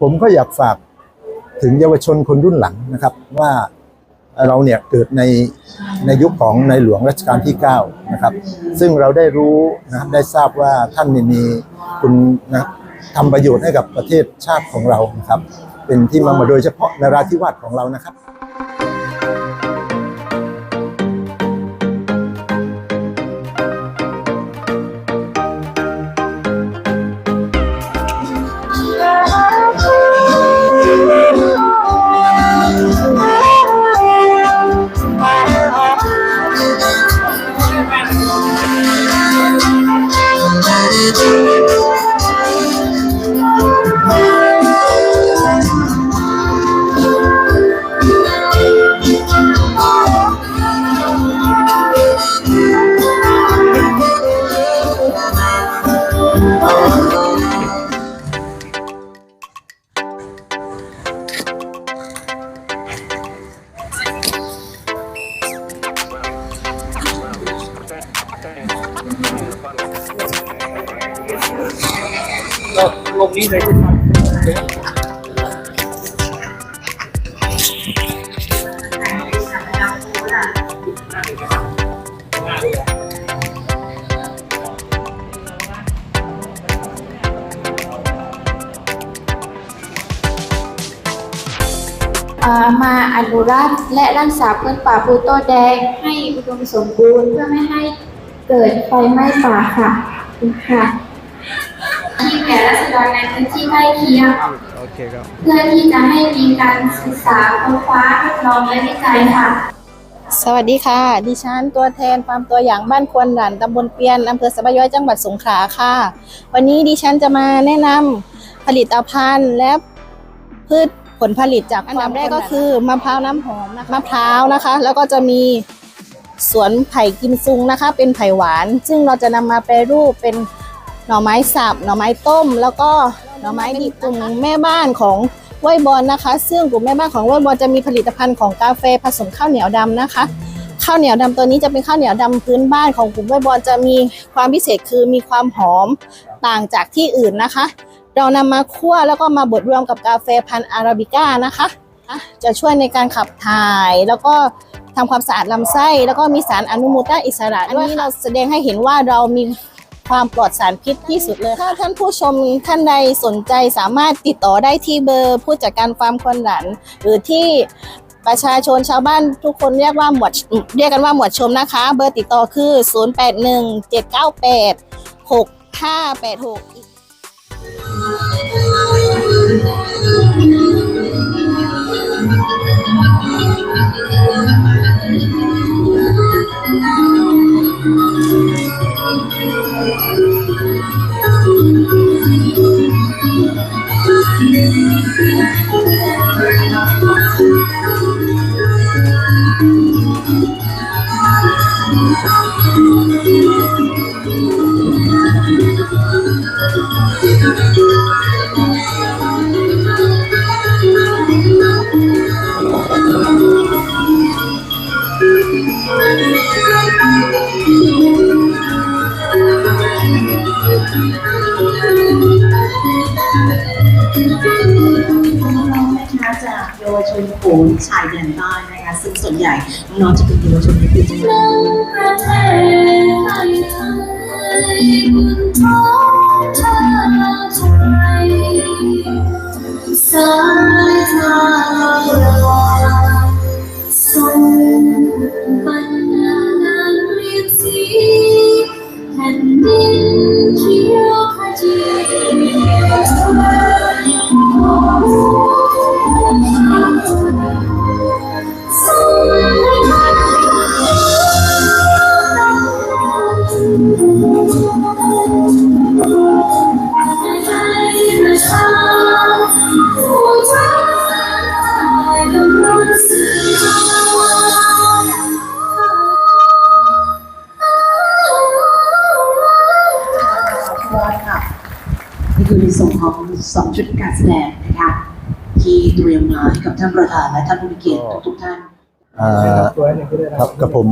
ผมก็อยากฝากถึงเยาวชนคนรุ่นหลังนะครับ ว่าเราเนี่ยเกิดในในยุคของในหลวงรัชกาลที่ 9 นะครับ ซึ่งเราได้รู้นะครับได้ทราบว่าท่านมีคุณนะทำประโยชน์ให้กับประเทศชาติของเรานะครับ เป็นที่มามาโดยเฉพาะนราธิวาสของเรานะครับ ลงนี้เลยอ่ามาอนุรักษ์และรักษาพื้นป่าภูโตแดงให้อุดมสมบูรณ์เพื่อไม่ให้เกิดไฟไหม้ป่าค่ะคุณค่ะ แก่รัษฎรในพื้นที่ใกล้เคียง โอเคครับ เพื่อที่จะให้มีการศึกษาค้นคว้าทดลองและวิจัยค่ะ สวัสดีค่ะ ดิฉันตัวแทนฟาร์มตัวอย่างบ้านควนหลันตำบลเปียนอำเภอสะบะย้อยจังหวัดสงขลาค่ะ วันนี้ดิฉันจะมาแนะนำผลิตภัณฑ์และพืชผลผลิตจากอันดับแรกก็คือมะพร้าวน้ำหอมนะคะมะพร้าวนะคะ แล้วก็จะมีสวนไผ่กิมซุงนะคะ เป็นไผ่หวาน ซึ่งเราจะนำมาแปรรูปเป็น หน่อไม้สับหน่อไม้ต้ม แล้วก็หน่อไม้ดิบกลุ่มแม่บ้านของไหวบอลนะคะ ซึ่งกลุ่มแม่บ้านของไหวบอลจะมีผลิตภัณฑ์ของกาแฟผสมข้าวเหนียวดำนะคะ ข้าวเหนียวดำตัวนี้จะเป็นข้าวเหนียวดำพื้นบ้านของกลุ่มไวบอลจะมีความพิเศษคือมีความหอมต่างจากที่อื่นนะคะ เรานำมาคั่วแล้วก็มาบดรวมกับกาแฟพันธุ์อาราบิก้านะคะ จะช่วยในการขับถ่ายแล้วก็ทำความสะอาดลำไส้ แล้วก็มีสารอนุมูลต้าอิสระอันนี้เราแสดงให้เห็นว่าเรามี ความปลอดสารพิษที่สุดเลย ถ้าท่านผู้ชมท่านใดสนใจสามารถติดต่อได้ที่เบอร์ผู้จัดการฟาร์มคนหลัน หรือที่ประชาชนชาวบ้านทุกคนเรียกว่าหมวดเรียกกันว่าหมวดชมนะคะ เบอร์ติดต่อคือ 0817986586อีกน้ ชนโขนชายแดนใต้นะคะซึ่งส่วนใหญ่น้องๆจะเป็นเยาวชนในพื้นที่ประเทศไทยบนท้องสายตางเราส่ ชุดการแสดงนะคะที่เตรียมมาให้กับท่านประธานและท่านผู้มีเกียรติทุกๆท่านอ่าครับกับผม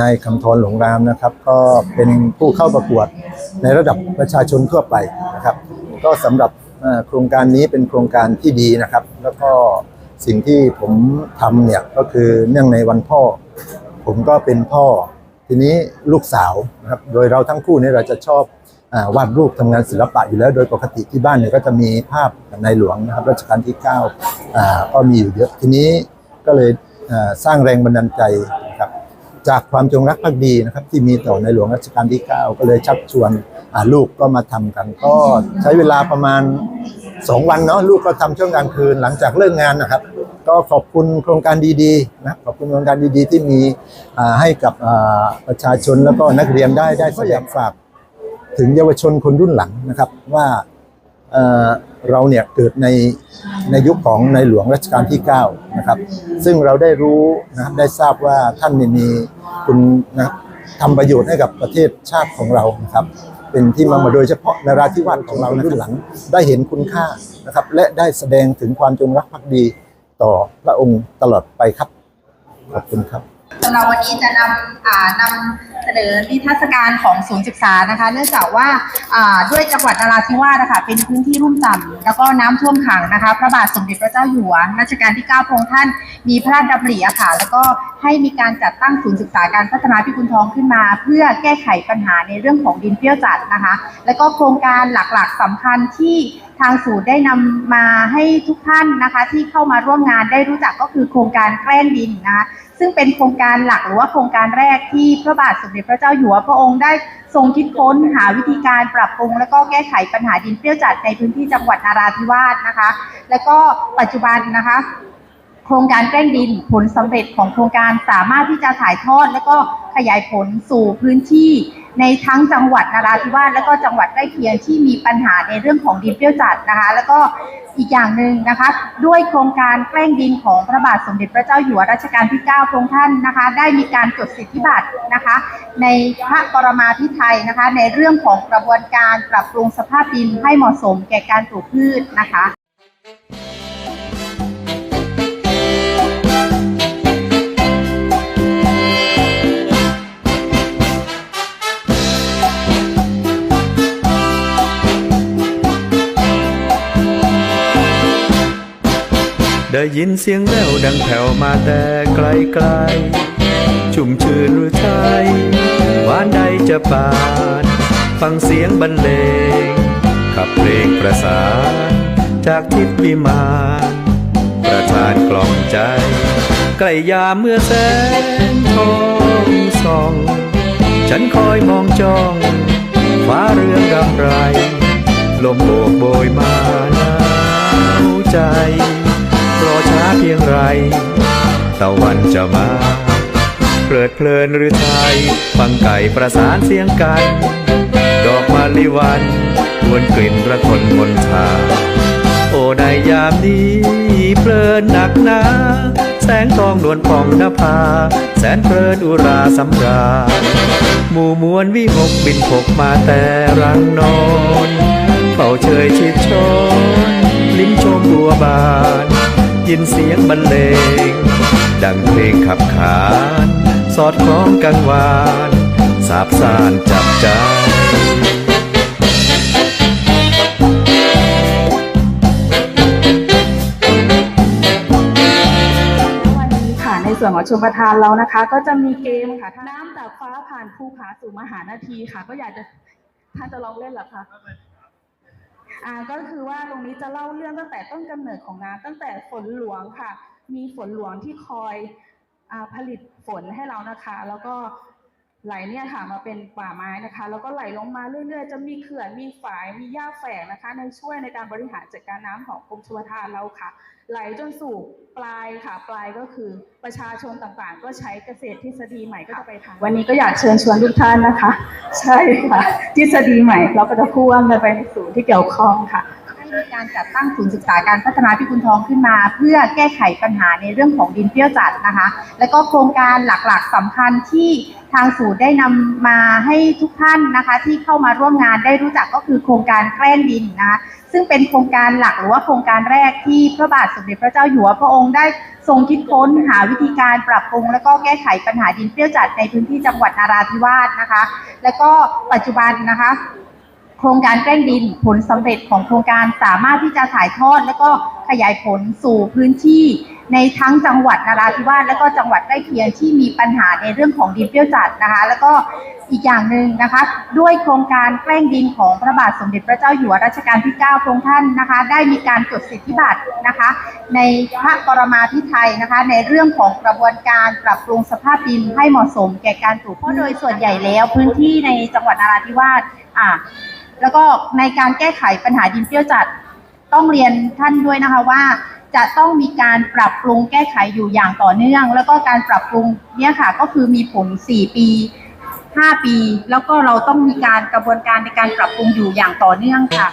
นายคำทรหลงรามนะครับ ก็เป็นผู้เข้าประกวดในระดับประชาชนทั่วไปนะครับ ก็สำหรับเอ่อโครงการนี้เป็นโครงการที่ดีนะครับ แล้วก็สิ่งที่ผมทำเนี่ยก็คือเนื่องในวันพ่อ ผมก็เป็นพ่อ ทีนี้ลูกสาวนะครับโดยเราทั้งคู่เนี่ยเราจะชอบอา วาดรูปทำงานศิลปะอยู่แล้ว โดยปกติที่บ้านเนี่ยก็จะมีภาพในหลวงนะครับรัชกาลที่9อ่าก็มีอยู่เยอะทีนี้ก็เลยสร้างแรงบันดาลใจนะครับจากความจงรักภักดีนะครับที่มีต่อในหลวงรัชกาลที่ 9 ก็เลยชักชวนลูกก็มาทำกัน ก็ใช้เวลาประมาณ 2 วันเนาะลูกก็ทำช่วงกลางคืนหลังจากเลิกงานนะครับ ก็ขอบคุณโครงการดีๆนะขอบคุณโครงการดีๆ ที่มีให้กับประชาชนแล้วก็นักเรียนได้ได้ก็อยากฝาก ถึงเยาวชนคนรุ่นหลังนะครับว่าเเราเนี่ยเกิดในในยุคของในหลวงรัชกาลที่9นะครับซึ่งเราได้รู้นะครับได้ทราบว่าท่านมีคุณนะทำประโยชน์ให้กับประเทศชาติของเรานะครับเป็นที่มามาโดยเฉพาะนราธิวาสของเรารุ่นหลัง ได้เห็นคุณค่านะครับและได้แสดงถึงความจงรักภักดีต่อพระองค์ตลอดไปครับขอบคุณครับ สำหรับวันนี้จะนำอ่านำเสนอนิทรรศการของศูนย์ศึกษานะคะ เนื่องจากว่าอ่าด้วยจังหวัดนราธิวาสนะคะเป็นพื้นที่รุ่มต่ำแล้วก็น้ำท่วมขังนะคะ พระบาทสมเด็จพระเจ้าอยู่หัวรัชกาลที่ 9 พระองค์ท่านมีพระราชดำริอะค่ะแล้วก็ให้มีการจัดตั้งศูนย์ศึกษาการพัฒนาพิกุลทองขึ้นมา เพื่อแก้ไขปัญหาในเรื่องของดินเปรี้ยวจัดนะคะ แล้วก็โครงการหลักๆสำคัญที่ทางศูนย์ได้นำมาให้ทุกท่านนะคะ ที่เข้ามาร่วมงานได้รู้จักก็คือโครงการแกล้งดินนะคะซึ่งเป็นโครงการการหลักหรือว่าโครงการแรกที่พระบาทสมเด็จพระเจ้าอยู่หัวพระองค์ได้ทรงคิดค้นหาวิธีการปรับปรุง และก็แก้ไขปัญหาดินเปรี้ยวจัดในพื้นที่จังหวัดนาราธิวาสนะคะ และก็ปัจจุบันนะคะ โครงการแกล้งดินผลสำเร็จของโครงการสามารถที่จะถ่ายทอด และก็ขยายผลสู่พื้นที่ ในทั้งจังหวัดนราธิวาสและก็จังหวัดใกล้เคียงที่มีปัญหาในเรื่องของดินเปรี้ยวจัดนะคะ แล้วก็อีกอย่างหนึ่งนะคะ ด้วยโครงการแกล้งดินของพระบาทสมเด็จพระเจ้าอยู่หัวรัชกาลที่ 9 พระองค์ท่านนะคะ ได้มีการจดสิทธิบัตรนะคะ ในพระปรมาภิไธยนะคะ ในเรื่องของกระบวนการปรับปรุงสภาพดินให้เหมาะสมแก่การปลูกพืชนะคะ ยินเสียงแววดังแผ่วมาแต่ไกลไกลชุ่มชื่นหรือไทยหวานใดจะปาน ฟังเสียงบรรเลง ขับเพลงประสานจากทิพวิมานประทานกล่อมใจ ใกล้ยามเมื่อแสงทองส่อง ฉันคอยมองจ้องฟ้าเรืองรำไร ลมโบกโบยมาหนาวใจ ตะวันจะมาเพลิดเพลินหรือไทยฟังไก่ประสานเสียงกัน ดอกมาลิวันวนกลิ่นระคนมนทาโอ้ในยามนี้เพลินหนักหนาแสงทองนวลผ่องนภา แสนเพลินอุราสำราหมู่มวลวิหกบินพกมาแต่รังนอนเฝ้าเชยชิดชนลิ้นชมบัวบาน ยินเสียงบรรเลง ดังเพลงขับขาน สอดคล้องกังวานสาบสานจับใจวันนี้ค่ะในส่วนของชมประทานเรานะคะ ก็จะมีเกมค่ะน้ำจากฟ้าผ่านภูผาสู่มหานาทีค่ะ ก็อยากจะท่านจะลองเล่นหรอคะ อ่าก็คือว่าตรงนี้จะเล่าเรื่องตั้งแต่ต้นกำเนิดของน้ำตั้งแต่ฝนหลวงค่ะ มีฝนหลวงที่คอยอผลิตฝนให้เรานะคะ แล้วก็ ไหลเนี่ยค่ะมาเป็นป่าไม้นะคะ แล้วก็ไหลลงมาเรื่อยๆจะมีเขื่อนมีฝายมีหญ้าแฝกนะคะ ในช่วยในการบริหารจัดการน้ำของกรมชลประทานเราค่ะ ไหลจนสู่ปลายค่ะ ปลายก็คือประชาชนต่างๆ ก็ใช้เกษตรทฤษฎีใหม่ก็จะไปทางวันนี้ก็อยากเชิญชวนทุกท่านนะคะ ใช่ค่ะทฤษฎีใหม่เราก็จะพ่วงกันไปในศูนย์ที่เกี่ยวข้องค่ะ มีการจัดตั้งศูนย์ศึกษาการพัฒนาพิกุลทองขึ้นมา เพื่อแก้ไขปัญหาในเรื่องของดินเปรี้ยวจัดนะคะ และก็โครงการหลักๆสำคัญที่ทางศูนย์ได้นำมาให้ทุกท่านนะคะ ที่เข้ามาร่วมงานได้รู้จักก็คือโครงการแกล้งดินนะคะซึ่งเป็นโครงการหลักหรือว่าโครงการแรกที่พระบาทสมเด็จพระเจ้าอยู่หัวพระองค์ได้ทรงคิดค้นหาวิธีการปรับปรุง และก็แก้ไขปัญหาดินเปรี้ยวจัดในพื้นที่จังหวัดนาราธิวาสนะคะ และก็ปัจจุบันนะคะ คครงการแกล้งดินผลสำเร็จของโครงการสามารถที่จะถ่ายทอด แล้วก็ขยายผลสู่พื้นที่ในทั้งจังหวัดนราธิวาสและก็จังหวัดใกล้เคียงที่มีปัญหาในเรื่องของดินเปรี้ยวจัดนะคะ แล้วก็อีกอย่างหนึ่งนะคะ ด้วยโครงการแกล้งดินของพระบาทสมเด็จพระเจ้าอยู่หัวรัชกาลที่ 9 พระองค์ท่านนะคะ ได้มีการจดสิทธิบัตรนะคะ ในพระปรมาภิไธยนะคะ ในเรื่องของกระบวนการปรับปรุงสภาพดินให้เหมาะสมแก่การปลูกเพราะโดยส่วนใหญ่แล้วพื้นที่ในจังหวัดนราธิวาสอะ แล้วก็ในการแก้ไขปัญหาดินเปรี้ยวจัดต้องเรียนท่านด้วยนะคะว่า จะต้องมีการปรับปรุงแก้ไขอยู่อย่างต่อเนื่อง แล้วก็การปรับปรุงเนี่ยค่ะก็คือมีผล 4 ปี 5 ปี แล้วก็เราต้องมีการกระบวนการในการปรับปรุงอยู่อย่างต่อเนื่องค่ะ